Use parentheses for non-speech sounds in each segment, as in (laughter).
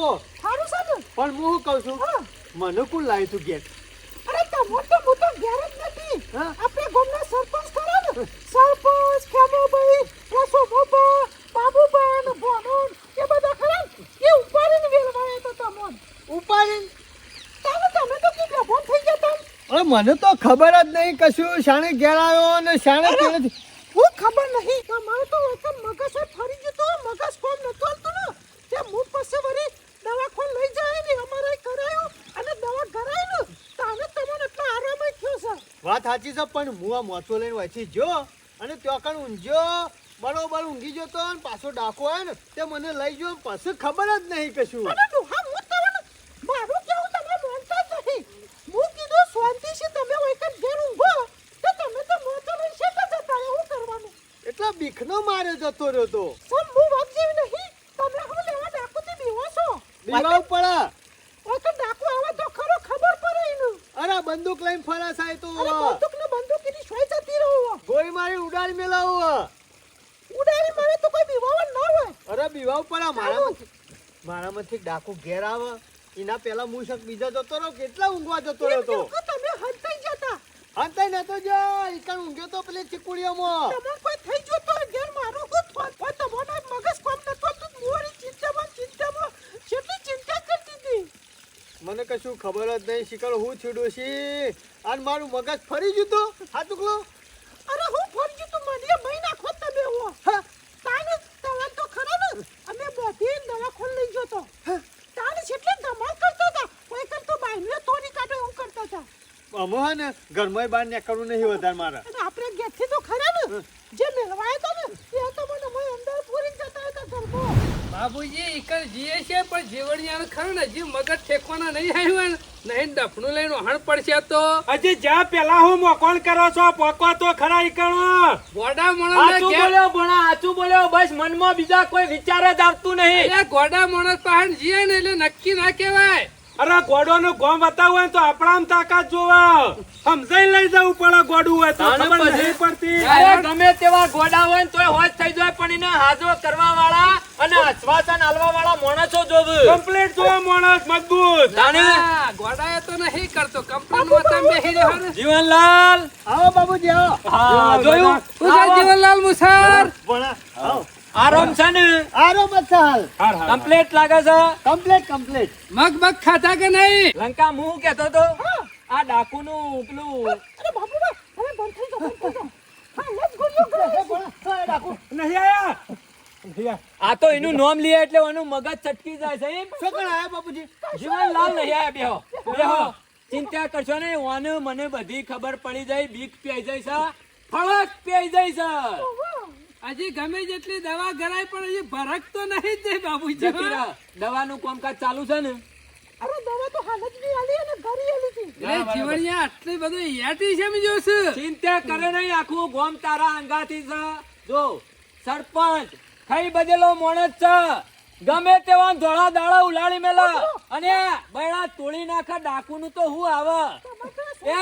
છે હાલ સારું પણ હું શું કહું છું? મને કોણ લાવી તું ગેટ અરે તમોન તો મોટો તો ઘેર જ નથી? આપણે ગામના સરપંચ ખરા ને? સરપંચ ખેમાભાઈ રસોબાબા બાબુબા ને ભોનોન એ બધા ખરા એ ઉપાડીને વેલવાય તો તમોન. ઉપાડીને? તમે તમે તો કે બેભાન થઈ ગયા તમ અરે મને તો ખબર જ નહીં કશું. શાણે ઘેર આવ્યો અને શાણે ઘેર હું ખબર નહીં તમારે તો એકદમ મગજ જ ફરી ગયું તો મગજ કોમ નતું હાલતું ને તે હું પછી વળી દવાખાન લઈ જાય ને અમારે કરાયું અને દવા કરાયું ને તાને તમને એટલો આરામ જ થયો છે વાત સાચી છે પણ હું આ મોચો લઈને વાંચી જો અને ત્યાં કણ ઊંઘ્યો બરોબર ઊંઘી જતો અને પાછો ડાકો આવ્યો ને તે મને લઈ ગયો પાછું ખબર જ નહીં કશું. મોતો એટલા બીખનો મારે જતો રહ્યો તો. હું વાત જેવી નહીં તમે હું લેવા ડાકુથી બીવો છો. બીવા પડા ઓય તો ડાકુ આવે તો ખરો ખબર પડે એનું અરે બંદૂક લઈને ફરા સાય તો. બંદૂક ને બંદૂક એની શોય જતી રહો? ગોળી મારી ઉડાડી મેલાવો ઉડાડી મારે તો કોઈ બીવાવન ન હોય. અરે બીવાવ પડા મારામાંથી મારામાંથી ડાકુ ઘેર આવે. એના પેલા હું શક બીજા જતો રહ્યો કેટલા ઊંઘવા જતો રહ્યો તો તમે હંતાઈ જતા. હંતાઈ નતો જો ઈકણ ઊંઘ્યો તો પેલી ચીકુડીઓમાં. તમે કોઈ થઈ જતો તો ઘેર મારો થોત હોય તમારો મગજ કોમ નતો તું મોરી ચિંતામાં ચિંતામાં કેટલી ચિંતા કરતી હતી મને કશું ખબર જ નહીં. શીકર હું છીડું છી. અને મારું મગજ ફરી ગયું તો? હા ટુકલો અરે હું ફરી ગયું તું મને મહી નાખો તમે હો. તાને તવાન તો ખરો ને? અમે બોધી ખોલ લઈ ગયો તો તાને છેટલે ધમાલ કરતા હતા કોઈ કરતો બાઈને તોડી કાઢો એવું કરતો હતા અમો હે ને ઘરમાં બહાર નીકળવું નહીં વધારે મારા. આપણે ઘેરથી તો ખરા ને? જે મેળવાયા હતા ને એ તો મને મય અંદર પૂરી જતા હતા ઘરમાં બાબુજી એકર જીએ છે પણ જીવણિયાનું ખરું ને હજી મગજ ઠેકવાના નહીં આવ્યું ને. નહીં દફનું લઈને હણ પડશે તો. હજી જ્યાં પેલા હું મોકોણ કરો છો પોકો તો ખરા ઈકણો. ગોડા મોણસ બોલ્યો ભણા આચું બોલ્યો બસ મનમાં બીજા કોઈ વિચાર જ આવતું નહીં. એટલે ગોડા માણસ પાસે જીએ ને એટલે નક્કી ના કહેવાય. અરે ગોડો નું ગોમ બતાવું હોય તો આપણા તાકાત જોવા. સમજાઈ લઈ જવું પડે ગોડું હોય તો ખબર નહીં પડતી. અરે ગમે તેવા ગોડા હોય તો હોજ થઈ જાય પણ એને હાજો કરવા વાળા અને આશ્વાસન આલવા વાળા માણસો જોવું. કમ્પ્લીટ જોવા માણસ મજબૂત. ના, એ તો નહીં કરતો. કંપનીમાં તમે બેહી રહ્યો જીવનલાલ. આવો બાબુજી આવો. હા જોયું? તું જીવનલાલ મુસાર. ભણા આવો આરામ છે ને? આરામ જ હાલ. કમ્પ્લીટ લાગે છે? કમ્પ્લીટ કમ્પ્લીટ મગ મગ ખાધા કે નહીં? લંકા હું કેતો તો આ ડાકુ નું પેલું અરે બાબુબા હવે બંધ થઈ ગો નહીં આયા? નહીં આયા. આ તો એનું નામ લે એટલે એનું મગજ ચટકી જાય છે એમ. શું કણ આયા બાબુજી જીવનલાલ નહીં આયા બેહો. બેહો. ચિંતા કરશો ને ઓને મને બધી ખબર પડી જાય બીક પી જાય છે. ફળક પી જાય છે. હજી ગમે જેટલી દવા કરાય પણ હજી ભરક તો નહીં જ જાય બાબુજી. દવાનું કામકાજ ચાલુ છે ને? અરે દવા તો હાલ જ બી આલી અને ઘરી આલી હતી. એ જીવણિયા આટલી બધું યાટી છે મી જોસ ચિંતા કરે નહીં આખું ગોમ તારા અંગાથી છે. જો સરપંચ ખાઈ બધેલો માણસ છે. ગમે તેવા ધોળા દાળા ઉલાડી મેલા. અને બૈડા તોડી નાખા ડાકુ નું તો હું આવે. એ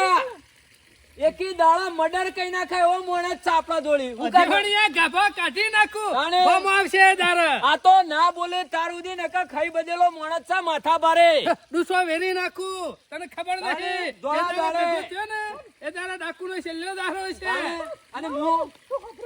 એકી દાડા મર્ડર કઈ નાખાય એવો મોણે ચાપડા દોડી? જીવણિયા ગાભા કાઢી નાખું. બોમ આવશે દારે આ તો ના બોલે તાર સુધી નકા ખાઈ બદેલો મોણે ચા માથા ભારે. ડૂસો વેરી નાખું. તને ખબર નથી? દોડા દાડે ને એ દાડે ડાકુનો છેલ્લો દાડો છે. અને- હું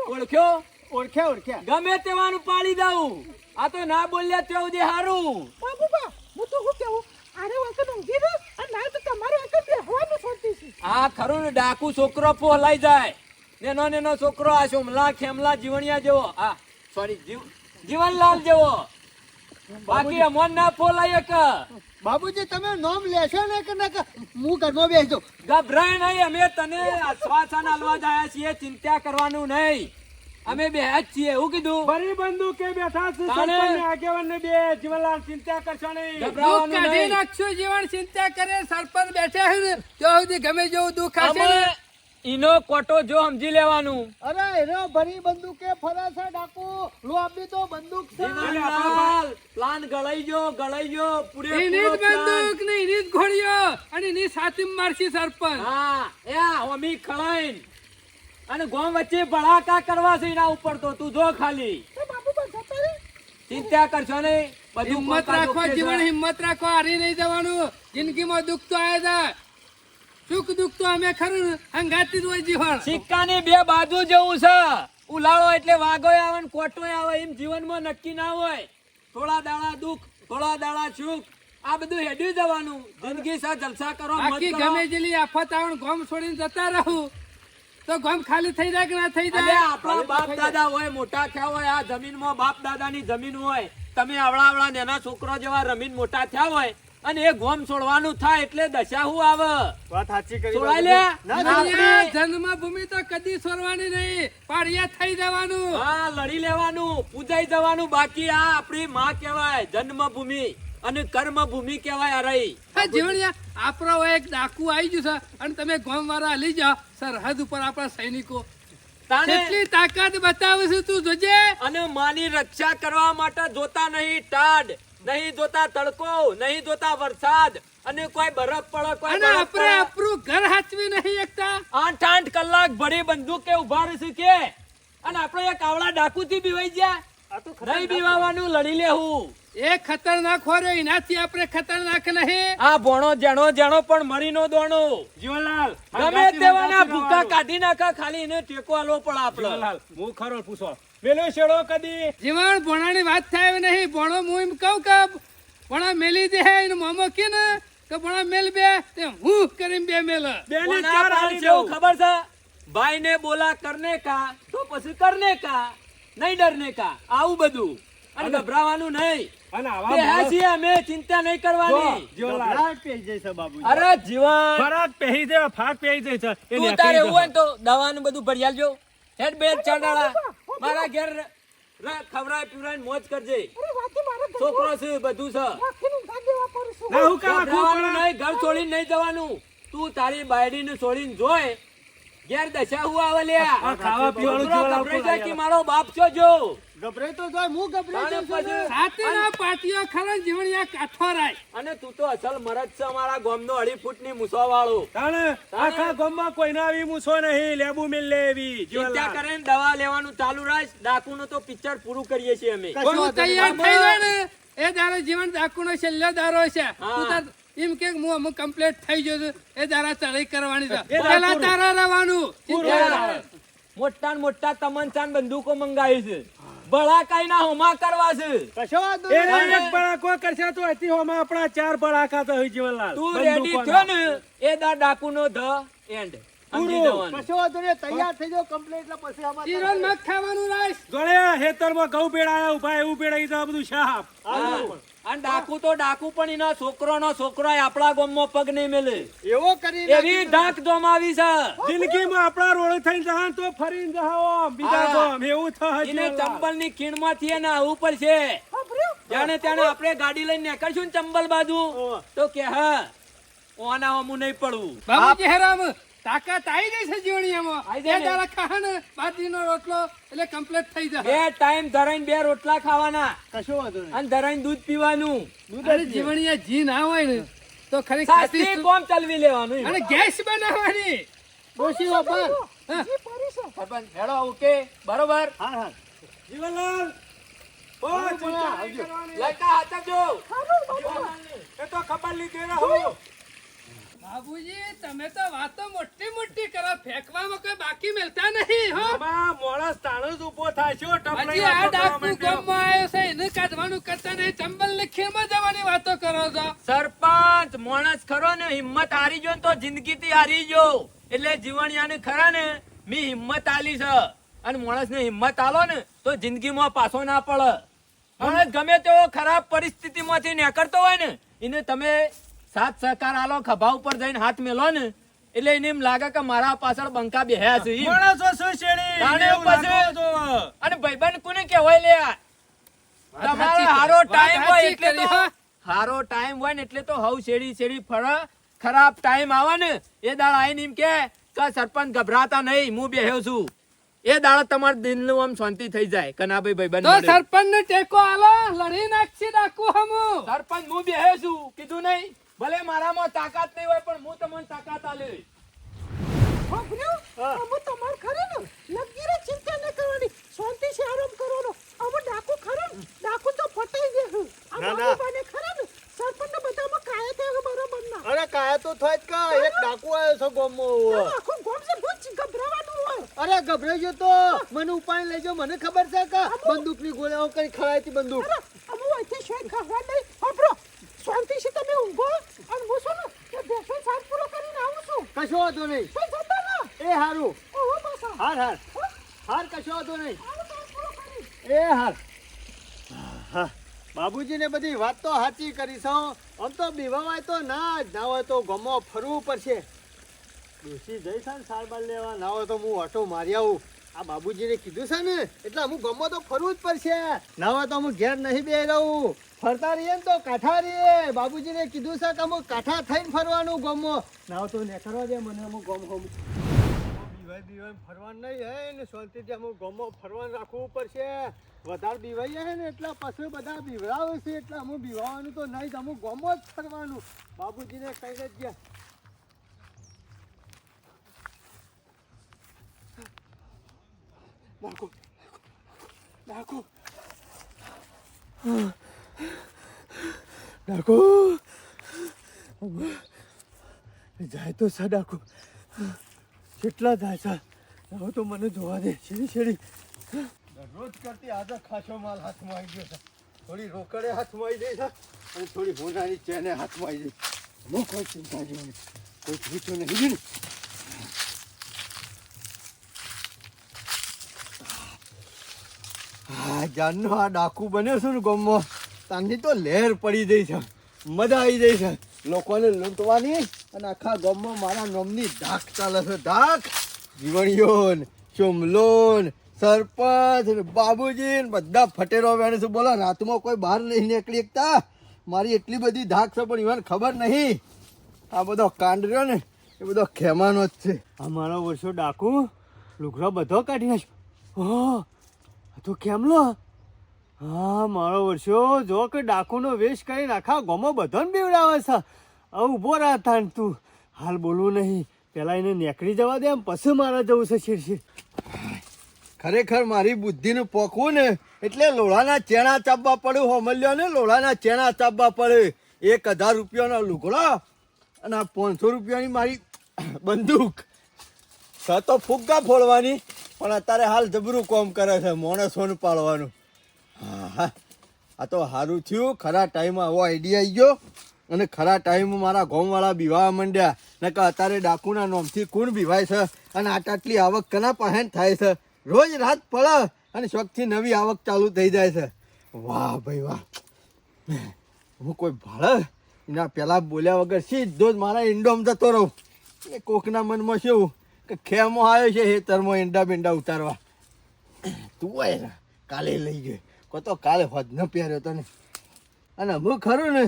ઓળખ્યો? ઓળખ્યા ઓળખ્યા. ગમે તેવાનું પાડી દઉં. આ તો ના બોલ્યા ત્યાં સુધી હારું. બાબુબા હું તો હું કેવું આરે વખત ઊંઘી અને તો તમારે વખત બેહવાનું છોડતી છે. આ ખરું ને ડાકુ છોકરો પોલાઈ જાય. નેનો નેનો છોકરો આ શુમલા ખેમલા જીવણિયા જેવો. આ સોરી જીવ જીવનલાલ જેવો. બાકી અમોન ના પોલાય એક. બાબુજી તમે નોમ લેશો ને કે ના હું ઘરમાં બેસજો ગભરાય નહીં અમે તને આશ્વાસન આલવા જાય છીએ ચિંતા કરવાનું નહીં. અમે બે જ છીએ એવું કીધું. ફરી બંદૂકે બેઠા છે. સરપંચ આગેવાન ને બે જીવનલાલ ચિંતા કરશો નહીં દુઃખ કાઢી નાખશું જીવન ચિંતા કરે સરપંચ બેઠા છે ને ત્યાં સુધી ગમે જેવું દુઃખ હશે અમે ઈનો કોટો જો સમજી લેવાનું. અરે એનો ભરી બંદૂકે ફરે છે ડાકુ. લો આપી તો બંદૂક છે. જીવનલાલ પ્લાન ગળાઈ ગયો ગળાઈ ગયો એની પૂરેપૂરો જ બંદૂક ને એની જ ઘોડીઓ. અને એની સાથે મારશી સરપંચ. હા એ હોમી ખળાઈન. અને ગોમ વચ્ચે ભડાકા કરવા છે એના ઉપર તો તું જો ખાલી. ચિંતા કરશો નહીં બધું હિંમત રાખો જીવન હિંમત રાખો હારી નહીં જવાનું. જિંદગીમાં દુઃખ તો આવે છે સુખ દુઃખ તો અમે ખરું હંગાતી જ હોય જીવન. સિક્કાની બે બાજુ જેવું છે. ઉલાળો એટલે વાઘો આવે ને કોટો આવે એમ જીવનમાં નક્કી ના હોય. થોડા દાડા દુઃખ થોડા દાડા સુખ આ બધું હેડ્યું જવાનું. જિંદગી સા જલસા કરો બાકી ગમે જેલી આફત આવે ગોમ છોડીને જતા રહું. તો ગોમ ખાલી થઈ જાય કે ના થઈ જાય? આપણા બાપ દાદા હોય મોટા થયા હોય આ જમીનમાં બાપ દાદાની જમીન હોય તમે આવડા આવડા નાના છોકરો જેવા રમીન મોટા થયા હોય અને એ ગોમ છોડવાનું થાય એટલે દશા હું આવે. વાત સાચી કરી છોડાય લે. જન્મભૂમિ તો કદી છોડવાની નહીં. પાડિયા થઈ જવાનું. હા લડી લેવાનું પૂજાઈ જવાનું બાકી આ આપણી માં કહેવાય જન્મભૂમિ. અને કર્મભૂમિ કહેવાય અરાઈ હા જીવણિયા આપણો એક ડાકુ આવી ગયું છે અને તમે ગોમ વાળા લઈ જાઓ સરહદ ઉપર આપણા સૈનિકો. કેટલી તાકાત બતાવે છે તું જોજે. અને માની રક્ષા કરવા માટે જોતા નહીં ટાડ નહીં જોતા તડકો નહીં જોતા વરસાદ અને કોઈ બરફ પડે કોઈ અને આપણે. આપણું ઘર હાચવી નહીં એકતા આઠ આઠ કલાક ભરી બંદૂકે ઊભા રહીશું કે? અને આપણે એક આવડા ડાકુથી બીવાઈ ગયા. નહીં બીવાવાનું લડી લેવું એ ખતરનાક હોય એનાથી આપણે ખતરનાક નહીં. આ ભોણો જણો જણો પણ મરીનો દોણો. જીવનલાલ ગમે તેવાના ભૂકા કાઢી નાખા ખાલી એને ટેકો આલો પણ આપણે. જીવનલાલ હું ખરો પૂછો. મેલો શેડો કદી? જીવણ ભોણાની વાત થાય નહીં. ભોણો હું એમ કહું કે ભોણા મેલી દે એને મોમો કે ને કે ભોણા મેલ બે. તે હું કરીને બે મેલ. બે ને ચાર હાલી દઉં. ખબર છે? ભાઈ ને બોલા કરને કા તો પછી કરને કા. નહીં ડરને કા આવું બધું. અને ગભરાવાનું નહીં. ને દવાનું બધું હેડ બે ચડાડા મારા ઘેર ર- ર- મોજ કરજે. અરે વાતી મારે ઘર છોકરો છે બધું છે. ના ઘર છોડીને નહીં જવાનું. તું તારી બાયડીને છોડીને જોય. ઘેર દશા હું આવે લ્યા ખાવા પીવાનું ગભરાઈ જાય કે મારો બાપ છો જો? ગભરાઈ તો જાય હું ગભરાઈ જાય છું ને. પાટીઓ ખરા જીવણિયા કાઠો રાય અને તું તો અસલ મરદ છે અમારા ગામનો અઢી ફૂટની મૂસો વાળો તાણે આખા ગામમાં કોઈને આવી મૂસો નહીં લેબુ મિલ લેવી ચિંતા કરે ને દવા લેવાનું ચાલુ રાખ ડાકુનું તો પિક્ચર પૂરું કરીએ છીએ અમે. તૈયાર થઈ ગયો ને? એ દારો જીવન ડાકુનો છેલ્લો દારો છે. તું તાર એમ કે હું અમુક કમ્પ્લેટ થઈ ગયો છું. એ તારા ચડાઈ કરવાની છે. પેલા તારા રહેવાનું. મોટા મોટા તમંચા ને બંદૂકો મંગાવી છે. બળાકાઈ ના હોમા કરવા છે. કશો વાંધો એ એક બળાકો કરશે તો અતિ હોમા આપણા ચાર બળાકા તો હોય જીવનલાલ. તું રેડી થયો ને? એ દા ડાકુ નો ધ એન્ડ. તૈયાર થઈ જાવ કમ્પ્લીટ એટલે પછી ખાવાનું ઘઉં પેડાયા ઊભા એવું પેડાઈ તો બધું શાપ હા. અને ડાકુ તો ડાકુ પણ એના છોકરો નો છોકરો આપણા ગામમાં પગ નહીં મેલે. એવો કરી એવી ડાક જમાવી છે. જિંદગીમાં આપણા રોડ થઈને જહાન તો ફરીને જહાવો બીજા. ગામ એવું થાય એને ચંબલની ખીણમાંથી એને આવું પડશે. જાણે તેને આપણે ગાડી લઈને નીકળશું ને ચંબલ બાજુ. તો કે હા ઓના હમું નહીં પડવું. બાબુજી હેરામ તાકાત આવી ગઈ છે જીવણી એમાં એ જાય દાડા ને બાજરીનો રોટલો એટલે કમ્પ્લીટ થઈ બે જાય ટાઈમ ધરાઈને બે રોટલા ખાવાના. કશો વાંધો નહીં. અને ધરાઈને દૂધ પીવાનું. દૂધ જીવણી જી ના હોય ને તો ખરી ખાતી કોમ ચલવી લેવાનું અને ગેસ બનાવવાની. ડોસી ઉપર. જી. સરપંચ હેડો ઓકે બરોબર? હા હા. જીવનલાલ. ઓ હા, ચિંતા આવજો. નહીં કરવાની. લડકા હાચવજો સારું બાબુ. એ તો ખબર લીધી રહો બાબુજી તમે તો વાતો મોટી મોટી કરો. ફેંકવામાં કોઈ બાકી મળતા નહીં હો. માણસ તાણ જ ઊભો થાય છે, ટપલાઈ આ ડાકુ ગમમાં આવ્યો છે એને કાઢવાનું કરતા નહીં. ચંબલ ને ખીણમાં જવાની વાતો કરો છો. સરપંચ મોણસ ખરો ને હિંમત હારી જો ને તો જિંદગી થી હારી જો એટલે જીવણિયાને ખરા ને મી હિંમત આલી છે. અને માણસ ને હિંમત આલો ને તો જિંદગીમાં પાછો ના પડે. માણસ ગમે તેવો ખરાબ પરિસ્થિતિમાંથી નીકળતો હોય ને એને તમે સાથ સહકાર આલો ખભા ઉપર જઈને હાથ મેલો ને એટલે એને એમ લાગે કે મારા પાછળ બંકા બેહ્યા છે. માણસો શું જોવે. અને ભાઈબંધ કોને કહેવાય લે? તમારે હારો ટાઈમ હોય એટલે તો. હારો ટાઈમ હોય ને એટલે તો હવ શેડી શેડી ફળ ખરાબ ટાઈમ આવે ને એ દાળ આવીને એમ કે કે સરપંચ ગભરાતા નહીં હું બેહ્યો છું એ દાળ તમારા દિલનું આમ શાંતિ થઈ જાય કના ના ભાઈ તો સરપંચ ને ટેકો આલો લડી નાખશે ડાકુ હમું સરપંચ હું બેહ્યો છું કીધું નહીં ભલે મારામાં તાકાત નહીં હોય પણ હું તમને તાકાત આલી લગી રે ચિંતા ન? કરવાની. શાંતિ થી આરામ કરવાનો. અમુ ડાકુ ખરો ને? ડાકુ ને સરપંચ બધામાં કાયા થયો બરોબર ના અરે કાયા તો થાય જ કા. એક ડાકુ આવ્યો છે ગોમો ગોમ સે ગભરાવાનું અરે ગભરાઈ ગયો તો? મને ઉપાય લઈ મને ખબર છે કે? બંદૂકની ગોળીઓ કઈ ખળાયતી બંદૂક? વાંધો નહીં. ના એ હારું. હાર હાર. હાર કશો વાંધો નહીં. એ હાર. હા બાબુજીને બધી વાત તો સાચી કરી છો આમ તો બીવાવાય તો ના જ ના હોય તો ગમો ફરવું પડશે. ડોસી જઈશ ને સારવાર લેવા ના હોય તો હું ઓટો મારી આવું. આ બાબુજીને કીધું છે ને એટલે હું ગમો તો ફરવું જ પડશે. ના હોય તો હું ઘેર નહીં બે રહું. ફરતા રહીએ ને તો કાંઠા રહીએ. બાબુજીને કીધું છે કે અમુક કાંઠા થઈને ફરવાનું ગમો. ના, તો ને કરવા દે, મને હું ગમ ગમ. બીવાય બીવાય, ફરવાનું નહીં હે ને શાંતિથી અમુક ગમો. ફરવાનું રાખવું પડશે. વધારે બીવાઈ જાય ને, એટલા પાછળ બધા બીવડાવે છે, એટલે અમુક બીવાવાનું તો નહીં અમુક ગમો જ ફરવાનું. બાબુજીને કહી જ ગયા. નાખો નાખો. નાખો જાય તો સડાકો કેટલા થાય છે હવે તો મને જોવા દે. છેડી છેડી દરરોજ કરતી આજે ખાસો માલ હાથમાં આવી ગયો છે. થોડી રોકડે હાથમાં આવી જાય છે અને થોડી ભૂનાની ચેને હાથમાં આવી જાય હું કોઈ ચિંતા જેવું કોઈ પૂછો નહીં. ને. હા જાનનો આ ડાકુ બન્યો છે ને ગામમાં. તાની તો લહેર પડી ગઈ છે. મજા આવી ગઈ છે. લોકોને લૂંટવાની અને આખા ગામમાં મારા નામની ધાક ચાલે છે. ધાક! જીવણિયોન ચુમલોન સરપંચ બાબુજી બધા ફટેરો વેણે છે. બોલો, રાતમાં કોઈ બહાર નહીં નીકળી શકતા મારી એટલી બધી ધાક છે, પણ ઈવન ખબર નહીં. આ બધો કાંડ રહ્યો ને, એ બધો ખેમાનો જ છે. આ મારો વર્ષો ડાકુ લુગડો બધો કાઢી નાખ્યો હો તો કેમ કેમલો? હા, મારો વર્ષો, જો કે ડાકુનો વેશ કરી નાખા, ગોમો બધાને બીવડાવે છે. ઊભો રહા તાન તું. હાલ બોલવું નહીં. પેલા એને નીકળી જવા દે એમ પછી મારા જવું છે શિરશી ખરેખર મારી બુદ્ધિનું પોખવું ને એટલે લોળાના ચેણા ચાપવા પડે હોમલ્યો ને લોળાના ચેણા ચાપવા પડે. એક હજાર રૂપિયાનો લુગડો અને આ પાંચસો રૂપિયાની મારી (coughs) બંદૂક. તો ફુગ્ગા ફોડવાની, પણ અત્યારે હાલ જબરું કોમ કરે છે, મોણસોનું પાડવાનું હા હા આ તો સારું થયું. ખરા ટાઈમમાં આવો આઈડિયા આવી ગયો. અને ખરા ટાઈમમાં મારા ગોમવાળા બીવાવા માંડ્યા. ને કે અત્યારે ડાકુના નોમથી કોણ બીવાય છે? અને આટ આટલી આવક કના પહેન થાય છે? રોજ રાત પડે અને શોખથી નવી આવક ચાલુ થઈ જાય છે. વાહ ભાઈ વાહ. હું કોઈ ભાળ? એના પેલા બોલ્યા વગર સીધો જ મારા ઈંડોમ જતો રહું. એ કોકના મનમાં શું? કે ખેમો આવ્યો છે હેતરમાં ઈંડા બીંડા ઉતારવા. તું હોય કાલે લઈ ગયો. તો કાલે હોજ ન પહેર્યો ને. અને હું ખરું ને,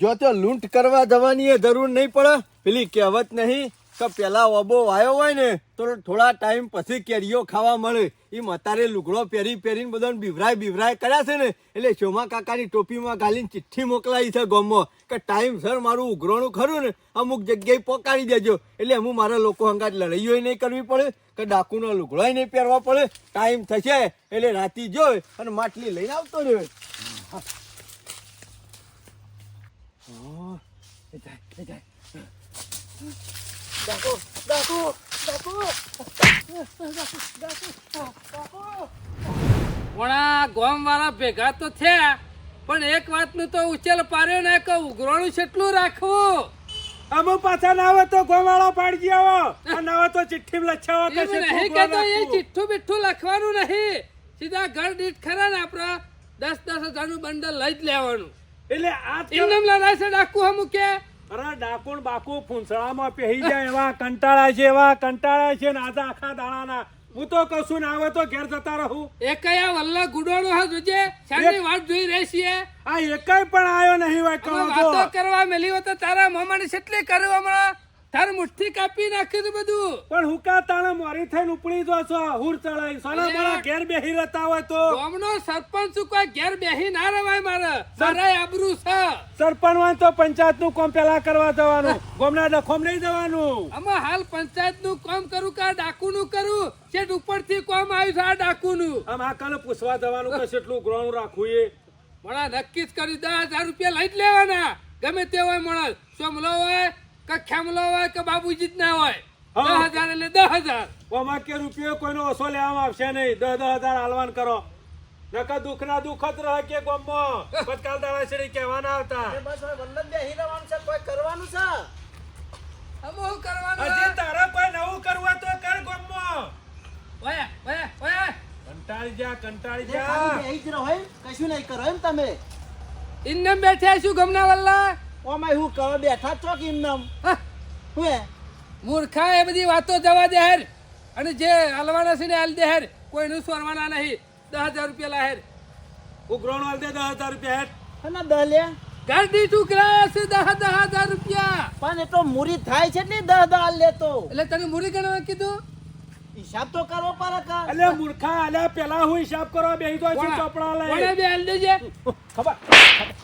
જો તો લૂંટ કરવા જવાની એ જરૂર નહીં પડે, પેલી કહેવત નહીં કે પેલા ઓબો વાયો હોય ને તો થોડા ટાઈમ પછી કેરીઓ ખાવા મળે. એ મતારે લુગડો પહેરી પહેરીને બધાને બીવરાય બીવરાય કર્યા છે ને એટલે શોમા કાકાની ટોપીમાં ગાલીને ચિઠ્ઠી મોકલાવી છે ગોમમાં. કે ટાઈમ સર મારું ઉઘરોણું ખરું ને અમુક જગ્યાએ પોકાડી દેજો. એટલે હું મારા લોકો હંગાત લડાઈઓ નહીં કરવી પડે કે ડાકુનો લુગડો નહીં પહેરવા પડે. ટાઈમ થશે એટલે રાતી જોઈ અને માટલી લઈને આવતો રહ્યો. જાય, જાય. ડાકુ, daku, daku. પણ ગામ વાળા ભેગા તો થયા પણ એક વાતનું તો ઉચેલ પાર્યો ને કે ઉઘરાણું છેટલું રાખવું. અમે પાછા ના આવે તો ગોવાળો પાડી આવો (laughs) ના આવે તો ચિઠ્ઠી લખાવો કે એવું કે તો એ ચિઠ્ઠું બિઠ્ઠું લખવાનું નહીં. સીધા ઘર દીઠ ખરા ને આપણા દસ દસ હજારનું બંડલ લઈ જ લેવાનું. એટલે આ એમને લડાઈ છે ડાકુ હમું કે અરે ડાકુણ બાકુ ફૂંસળામાં પહેરી જાય એવા કંટાળા છે એવા કંટાળા છે ને આધા આખા દાણાના. હું તો કશું ના આવે તો ઘેર જતા રહું. એ કયા વલ્લા ગુડોળો હા જોજે શાની વાત જોઈ રહી છીએ. આ એકાય પણ આવ્યો નહીં હોય અમે કહું તો. કરવા મેલી હોય તો તારા મોમાને કેટલી કરવા હમણાં તાર મુઠ્ઠી કાપી નાખ્યું તું બધું. પણ હુકા તાણે મોરી થઈને ઉપડી જો છો? હુર ચડાઈ. સોના મારા ઘેર બેહી રહેતા હોય તો? ગામનો સરપંચ કોઈ ઘેર બેહી ના રહેવાય મારે? સરે આબરૂ છે. સરપંચ હોય તો પંચાયતનું કામ પેલા કરવા જવાનું. (laughs) ગામના ડખોમ નહીં જવાનું. આમાં હાલ પંચાયતનું કામ કરું કે ડાકુ નું કરું? છેટ ઉપરથી કામ આવ્યું છે આ ડાકુ નું આમ આ કાલે પૂછવા જવાનું કે કેટલું ગ્રહણ રાખવું એ? મળા નક્કી જ કર્યું દસ હજાર રૂપિયા લઈ જ લેવાના. ગમે તે હોય મળા સોમલો હોય કે ખેમલો હોય કે બાબુજી જ ના હોય. હા. દસ હજાર એટલે દસ હજાર. ઓમાં કે રૂપિયો કોઈનો ઓછો લેવામાં આવશે નહીં. દસ દસ હજાર હાલવાન કરો. નકર દુઃખ ના દુઃખ જ રહે કે ગોમમાં. (laughs) પતકાલ દાડા છેડી કહેવાના આવતા બસ હવે વલ્લભ બેહી રહેવાનું છે. કોઈ કરવાનું છે? હવે કરવાનું હજી તારે કોઈ નવું કરવું તો કર ગોમમાં. ઓય ઓય ઓય. કંટાળી જા કંટાળી જે. ખાલી જા બેહી જ રહો કશું નહીં કરો એમ તમે. ઇન્નમ બેઠ્યા છું ગમના વલ્લા? ઓમાં હું કરો બેઠા છો કે એમનામ? હું. હે મૂર્ખા એ બધી વાતો જવા દે હેર અને જે હાલવાના છે ને હાલ દે હેર કોઈનું સ્વરવાના નહીં. દસ હજાર રૂપિયા લાહેર હેર ઉઘરાણું હાલ દે દસ હજાર રૂપિયા હેઠ. દહ લે. ગાડી ટુકડા છે દસ દસ હજાર રૂપિયા. પણ એ તો મૂરી થાય છે ને દહ દહ લેતો. એટલે તને મૂડી ગણવા કીધું? હિસાબ તો કરવો પડે કા? અલે મૂર્ખા અલે પેલા હું હિસાબ કરવા બેહી તો છું ચોપડા લઈ. બે હાલ દેજે ખબર?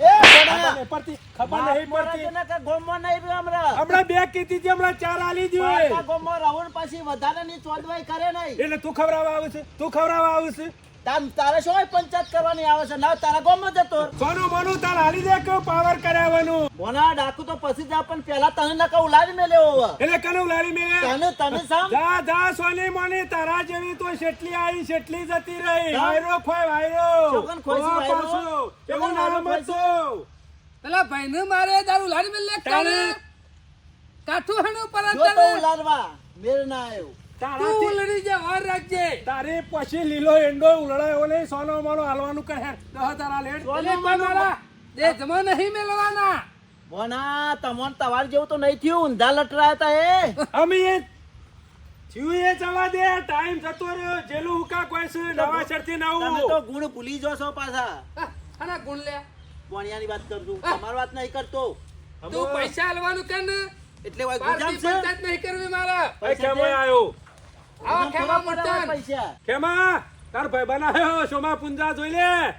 એ ખબર ને પડતી ખબર નહીં પડતી. કે ગોમો નહીં રહ્યો હમણાં. હમરા બે કીધી છે હમણાં ચાર આલી પાછા જોઈએ ગોમો રાવણ પછી વધારે ની ચોદવાઈ કરે નહીં. એટલે તું ખવડાવવા આવે છે? તું ખવડાવવા આવે છે? તાર તારે શું હોય પંચાયત કરવાની આવે છે? ના તારા ગોમમાં જતો સોનું મોનું તાર હાલી દે કે પાવર કરાવવાનું? મોના ડાકુ તો પછી જા પણ પહેલા તને નકા ઉલાડી મેલે હવે. એટલે કનું લારી મેલે તને તને સામ? જા જા સોની મોની તારા જેવી તો શેટલી આવી શેટલી જતી રહી. વાયરો ખોય વાયરો. છોકન ખોય વાયરો? એવું છે? હતું. પેલા ભાઈને મારે દારૂ લાડી મેલે? કાઠું હણું પર જો તો ઉલાડવા મેળ ના આવ્યો તું ઉલડી જે વાર રાખજે. તારે પછી લીલો એંડો ઉલડાયો નહીં સોનો મોનો હાલવાનું કરે દહ તારા લેટ. એટલે મારા દે જમા નહીં મેલવાના બોના તમોન તવાર જેવું તો નહીં થયું. ઊંધા લટરાયા તા એ. અમે એ થયું એ જવા દે. ટાઈમ જતો રહ્યો. જેલું હુકા કોઈ છે નવા શરતી તમે તો ગુણ ભૂલી જશો પાછા. હા, આના ગુણ લે. બોણિયાની વાત કરું છું. તમારી વાત નહીં કરતો. તું પૈસા હાલવાનું કર ને? એટલે છે. પંચાયત નહીં કરવી મારા. પૈસા કેમ આવ્યો? આવા ખેમા પડતા પૈસા? કેમાં? તાર ભાઈ બનાવ્યો સોમા પુંજા જોઈ લે.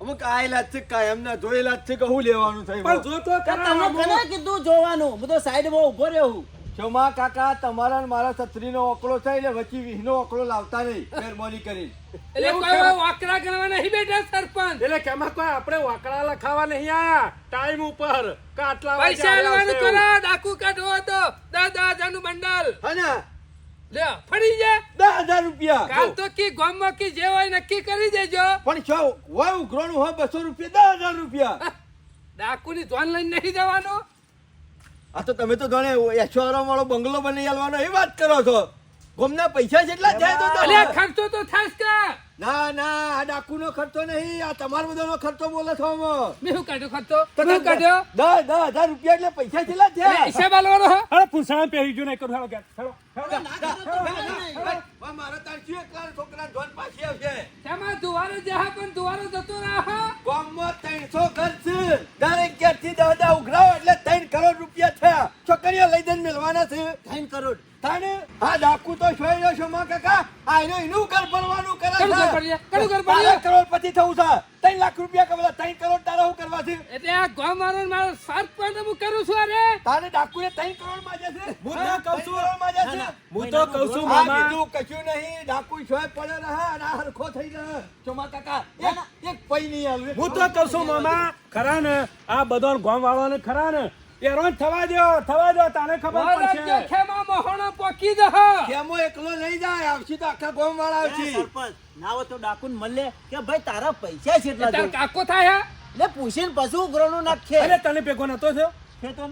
અમુક આયેલા જ છે કાયમના જોયેલા જ છે કે હું લેવાનું પણ જો તો તમે કોને કીધું જોવાનું. હું તો સાઈડમાં ઊભો રહ્યો હું ક્ષમા કાકા તમારા ને મારા છત્રીનો ઓકળો થાય એટલે વચ્ચે વીસનો ઓકળો લાવતા નહીં મહેરબાની કરી એટલે કોઈ એવા વાકરા નહીં બેઠા સરપંચ? એટલે કેમાં કોઈ આપણે વાકડા લખાવા નહીં આયા ટાઈમ ઉપર. કાટલા પૈસા છે. કરો ડાકુ કાઢવો તો. દસ દસ હજારનું બંડલ. અને લે ફરી જા. દસ હજાર રૂપિયા. કાલ તો કી ગામમાં કી જે હોય નક્કી કરી દેજો. પણ છો હોય ઉઘરાણું હોય બસો રૂપિયા દસ હજાર રૂપિયા. ડાકુની જોન લઈને નહીં જવાનો? આ તો તમે તો જાણે એશવારો વાળો બંગલો બની આલવાનો એ વાત કરો છો. ગમના પૈસા જેટલા જાય તો ખર્ચો તો થાસ કા ના ના આ ડાકુનો ખર્ચો નહીં આ તમારો બધાનો ખર્ચો બોલે છો મેં શું કાઢ્યો ખર્ચો? તો કાઢ્યો? દસ દસ હજાર રૂપિયા એટલે પૈસા જેટલા એટલે હિસાબ આલવાનો હો. અરે પૂછાણ પહેરી ગયું નહીં કરું. હેલો ઘેર. Hello, hello. વા મારા તાર શું એકલા છોકરા ધોન પાછી આવશે? તેમાં દુવારો જહા પણ દુવારો જતો રહો ગામમાં ત્રણસો ઘર છે. દરેક ઘેરથી દસ દસ ઉઘરાવો એટલે ત્રણ કરોડ રૂપિયા થયા. છોકરીઓ લઈ જઈને મેળવાના છે. ત્રણ કરોડ. તાને આ ડાકુ તો રહ્યો છો માં કાકા. આ એનો એનું ઘર ભરવાનું કરે કરોડપતિ થવું છે. ત્રણ લાખ રૂપિયા કમાલા ત્રણ કરોડ તારા શું કરવા છે? એટલે આ ગામ મારો ને મારો સરપંચ હું કરું છું અરે. તારે ડાકુએ ત્રણ કરોડ માંગે છે હું તો કહું છું. માંગે છે હું તો કહું છું મામા. બીજું કશું નહીં. ડાકુ છોય પડે રહે અને હરખો થઈ રહે ચોમા કાકા એક એક પૈ નહીં હાલવે હું તો કહું છું મામા ખરા ને? આ બધો ગામ વાળાને ખરા ને? એરોન થવા દો થવા દો તને ખબર પડશે. ખેમા મોહણો પોકી દહ કેમો એકલો નહીં જાય આવશી તો આખા ગામ વાળા આવશે. સરપંચ ના હોય તો ડાકુન મળે કે ભાઈ તારા પૈસા કેટલા તાર છે કાકો થાય હે? લે પૂછીને પશુ ઉઘરાણું નાખે. અરે તને ભેગો નતો થયો? છે તો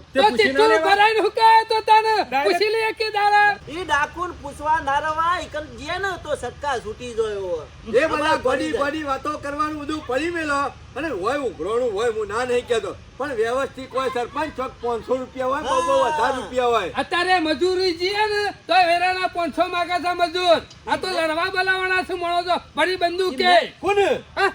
ના ભરાઈને હુકાય તો તને? પૂછી લઈએ કે દાડા? ઈ ડાકુન પૂછવા ના રવા ઈકન જે ને તો સક્કા છૂટી જોયો એ બધા ગોડી ગોડી વાતો કરવાનું બધું પડી મેલો. અને હોય ઉઘરોણું હોય હું ના નહીં કહેતો. પણ વ્યવસ્થિત હોય સરપંચ ચોક પાંચસો રૂપિયા હોય બહુ બહુ વધારે રૂપિયા હોય. અત્યારે મજૂરી જીએ ને તો વેરાના પાંચસો માગે છે મજૂર. આ તો લડવા બોલાવાના છે મળો તો બડી બંદૂક કે કોને? હા?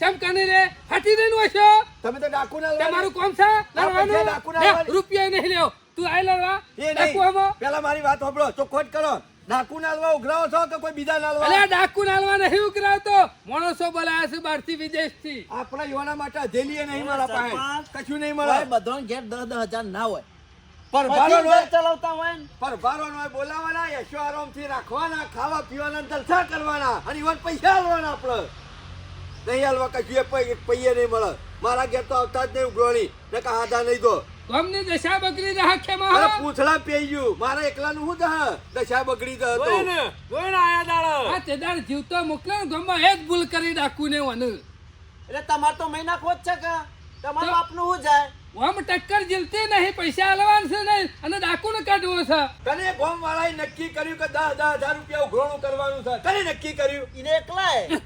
ચમ કની રે? ફાટી દઈને હોય તમે તો ડાકુ ના તમારું કોમ છે? લડવાનું? ડાકુના લે, રૂપિયા નહીં લેવો તું આય લડવા. એ ડાકુ નહીં પેલા મારી વાત સાંભળો ચોખ્ખોટ કરો. ડાકુ નાલવા ઉઘરાવો છો કે કોઈ બીજા નાલવા અલ્યા ડાકુ નાલવા નહીં ઉકરાવતો માણસો બોલાયા છે બહારથી વિદેશથી. આપણા યુવાના માટે અધેલીએ નહીં મારા પાસે કશું નહીં મળે. બધો ઘેર દસ દસ હજાર ના હોય. પર પછી ભારો ઘર ચલાવતા હોય ને. પર ભારો નો બોલાવાના યશો આરામથી રાખવાના ખાવા પીવાના જલસા કરવાના અને ઈવન પૈસા આપણે. નહીં હાલવા કશું એ પૈ- પૈયે નહીં મળે. મારા ઘેર તો આવતા જ નહીં ઉઘરોણી ને કા આધા નહીં દો. ગમની દશા બગડી રહ્યા ખેમા અરે પૂછડા પેઈ ગયું મારા એકલાનું શું દહ? દશા બગડી દહ તો. જોઈને જોઈને આયા દાડો. આ તેદાર જીવતો મોકલે ને ગમમાં એ જ ભૂલ કરી ડાકુને વન. એટલે તમાર તો મહિના ખોજ છે કે? તમારું આપનું શું જાય? આમ ટક્કર જીલતી નહીં પૈસા હલવાન છે નહીં અને ડાકુને કાઢવો છે. તને ગોમ વાળાએ નક્કી કર્યું કે દસ દસ હજાર રૂપિયા ઉઘરાણું કરવાનું છે? તને નક્કી કર્યું? એને એકલાય?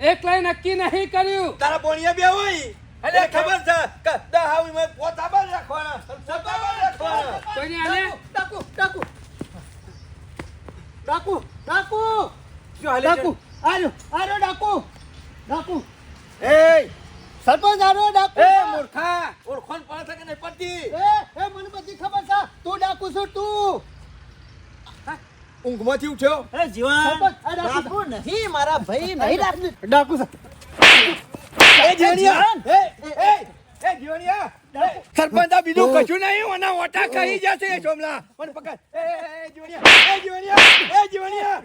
એકલાય નક્કી નહીં કર્યું. તારા બોણિયા બે હોય. અરે ખબર છે કદા હાવી મે પોતા બાર રાખવાના. સબા બાર રાખવાના. કોઈને આલે? ડાકુ ડાકુ ડાકુ. ડાકુ જો હાલે? ડાકુ આલો આરો ડાકુ. ડાકુ. એ સરપંચ આરો ડાકુ. એ મૂર્ખા. ઓળખોન પડે છે કે નહીં પડતી? એ એ મને બધી ખબર છે. તું ડાકુ છું તું. ઊંઘમાંથી ઉઠ્યો? એ જીવન. ડાકુ નહીં મારા ભાઈ નહીં. ડાકુ ડાકુ એ જીવણિયા એ એ એ જીવણિયા સરપંચ આ બીજું કશું નહીં ઓના ઓટા કહી જશે એ સોમલા મને પકડ. એ જીવણિયા એ જીવણિયા એ જીવણિયા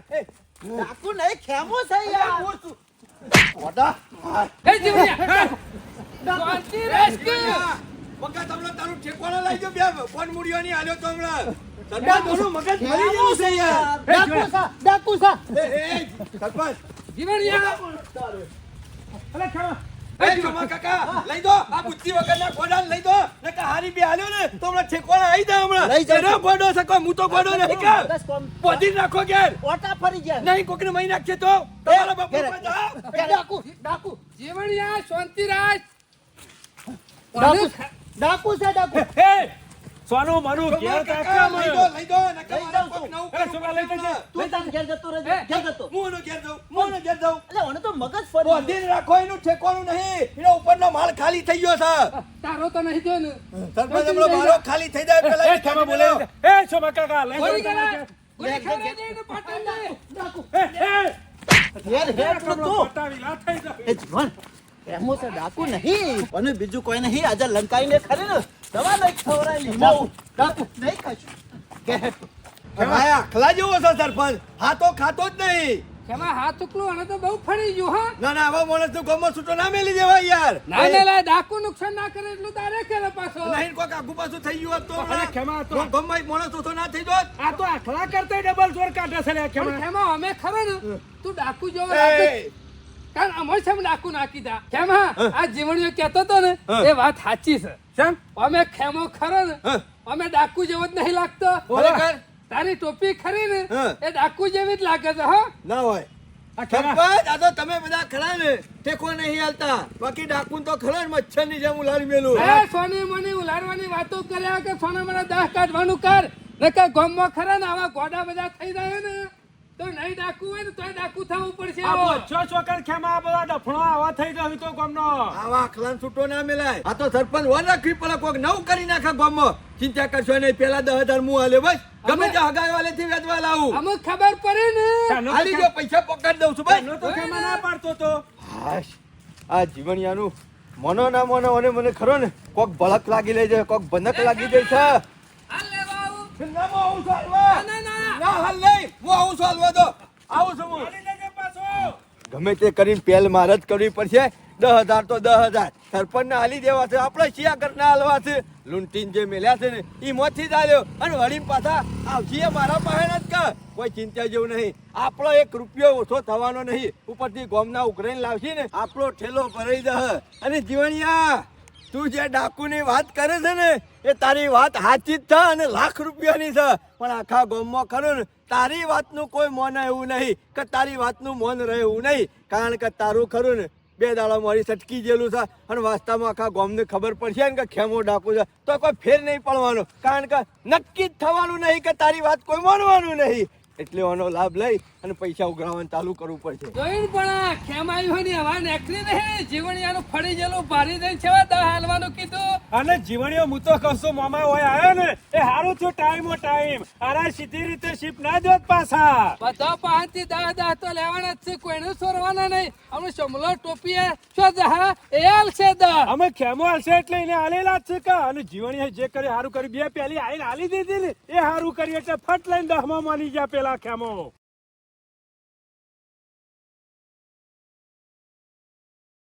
ડાકુ નહીં ખેમો છે યાર. ઓટા. એ જીવણિયા શાંતિ રેસ્ક્યુ પકડ તમને તારું ઠેકોણો લઈ જો બે ફોન મૂડ્યો ની આલ્યો તો હમણાં જીવણિયા. એ ચોમા કાકા લઈ દો. આ બુદ્ધિ વગરના ગોડાને લઈ દો. નકર હારી બે હાલ્યો ને તો હમણાં ઠેકોણા આવી જાય હમણાં. લઈ જાઓ. એનો ગોડો છે કોઈ હું તો ગોડો નહીં કે? બસ કોમ. પોધી નાખો ઘેર. ઓટા ફરી ગયા. નહીં કોકને મહી તો? તમારા બાપુ ઘેર. પર જાઓ. એ ડાકુ ડાકુ. શાંતિ રાજ ડાકુ ડાકુ છે ડાકુ. સોનું મનું ઘેર કાકા, લઈ દો લઈ દો લઈ મારે કોક નવું એ કરવું છોકરા લઈ જજે. તું તાર ઘેર જતો રહેજે. ઘેર જતો. હું એનો ઘેર જાઉં હું એનો ઘેર જાઉં. એટલે મને તો મગજ ફરી બોધીને રાખો એનું ઠેકોણું નહીં. એનો ઉપરનો માલ ખાલી થઈ ગયો છે. તારો તો નહીં ને. સરપંચ આપણો મારો ખાલી થઈ જાય પેલા એ ખેમા બોલે. એ છોમા કાકા લઈ જાઓ ગળા ખાવા. દે ને પાટણ દે ડાકુ એ એ. ઘેર ઘેર તું પટાવી લા થઈ જાય. એ જીવન એમો ડાકુ નહીં. અને બીજું કોઈ નહીં. આજે લંકાઈને ખરે ને. દવા નહીં ખવરાય લીધા. ડાકુ નહીં ખાશું ભાઈ આખલા જેવો છે સરપંચ. હાથો ખાતો જ નહીં. કેમાં હાથ ઉકલું અને તો બહુ ફરી ગયું હા. ના ના આવા માણસનું ગમો છૂટો ના મેલી દેવાય યાર. ના ના લા ડાકુ નુકસાન ના કરે એટલું તારે કરે પાછો. નહીં કોક આગુ પાછું થઈ ગયું તો અરે ખેમા તો- ગમમાં એક માણસ ઓછો ના થઈ જોત. આ તો આખલા કરતા ડબલ જોર કાઢે છે લે ખેમા એમાં અમે ખરો ને તું ડાકુ જો કારણ અમે છે ડાકુ નાખી દા કેમ? હા. આ જીવણીઓ કહેતો તો ને એ વાત સાચી છે. અમે ખેમો ખરો ને. અમે ડાકુ જેવો જ નહીં લાગતો. તારી ટોપી ખરી ને. એ ડાકુ જેવી જ લાગે છે હા. ના હોય. આ તો તમે બધા ખરા ને. ટેકો નહીં હાલતા. બાકી ડાકુ તો ખરા ને મચ્છરની જેમ ઉલાડી મેલું. એ સોની મની ઉલાડવાની વાતો કર્યા કે સોના મને દાહ કાઢવાનું કર. નકર ગામમાં ખરા ને આવા ગોડા બધા થઈ જાય ને. તો નહીં ડાકુ હોય ને તોય ડાકુ થવું પડશે આ છો છોકર ખેમા આ બધા ડફણો આવા થઈ ગયો તો ગમનો. આવા આખલાન છૂટો ના મેલાય. આ તો સરપંચ વન રાખવી પડે કોક નવું કરી નાખે ગમો ચિંતા કરશો નહીં પેલા દસ હજાર મું હાલે બસ. ગમે તે હગાઈ વાલે થી વેચવા લાવું. અમુક ખબર પડે ને. હાલી જો પૈસા પકડી દઉં છું ભાઈ તો ખેમા ના પાડતો તો. હાશ. આ જીવણિયાનું મનો ના મનો અને મને ખરો ને કોક ભળક લાગી લે છે કોક બંધક લાગી જાય છે હાલ લેવા આવું. ના, ના. ના, હાલ નહીં. હું આવું છું હાલવા તો. આવું છું હું. ગમે તે કરીને પહેલ મારે જ કરવી પડશે. દસ હજાર તો દસ હજાર. સરપંચ ને હાલી દેવા છે. આપણે શિયા કરના હાલવા છે. લૂંટીને જે મેલ્યા છે ને એ મોથી ચાલ્યો. અને વળીને પાછા આવશે મારા પાસે જ કર. કોઈ ચિંતા જેવું નહીં. આપણો એક રૂપિયો ઓછો થવાનો નહીં. ઉપરથી ગોમના ઉઘરાઈને લાવશી ને આપણો ઠેલો ભરાઈ દહ અને જીવણિયા તું જે ડાકુની વાત કરે છે ને, એ તારી વાત સાચી જ છે અને લાખ રૂપિયાની છે. પણ આખા ગામમાં ખરું ને, તારી વાતનું કોઈ મોન એવું નહીં કે તારી વાતનું મોન રહે એવું નહીં. કારણ કે તારું ખરું ને, બે દાડા મારી સટકી ગયેલું છે અને વાસ્તવમાં આખા ગામને ખબર પડશે ને કે ખેમો ડાકુ છે. તો કોઈ ફેર નહીં પડવાનો. કારણ કે નક્કી જ થવાનું નહીં કે તારી વાત કોઈ માનવાનું નહીં. એટલે આનો લાભ લઈ અને પૈસા ઉઘરાવવાનું ચાલુ કરવું પડશે. જોઈને પણ આ આવી હોય ને હવા નેકળી રહે. જીવણિયાનો ફળી જેલો ભારી દઈને છેવા દહ હાલવાનું કીધું. અને જીવણીઓ હું તો મામા હોય આવ્યો ને એ હારું થયું ટાઈમો ટાઈમ. અરે સીધી રીતે શિપ ના દોત પાછા. બધા પાંચથી દહ દહ તો લેવાના જ છે કોઈને સોરવાના નહીં. અમે સમલો ટોપીએ. છો દહ એ હાલશે દહ. અમે ખેમો હાલશે એટલે એને હાલેલા જ છે કા અને જીવણીએ જે કરી સારું કરી બે પેલી આઈને હાલી દીધી ને એ સારું કરી એટલે ફટ લઈને દહમાં માની ગયા પેલા. ખેમો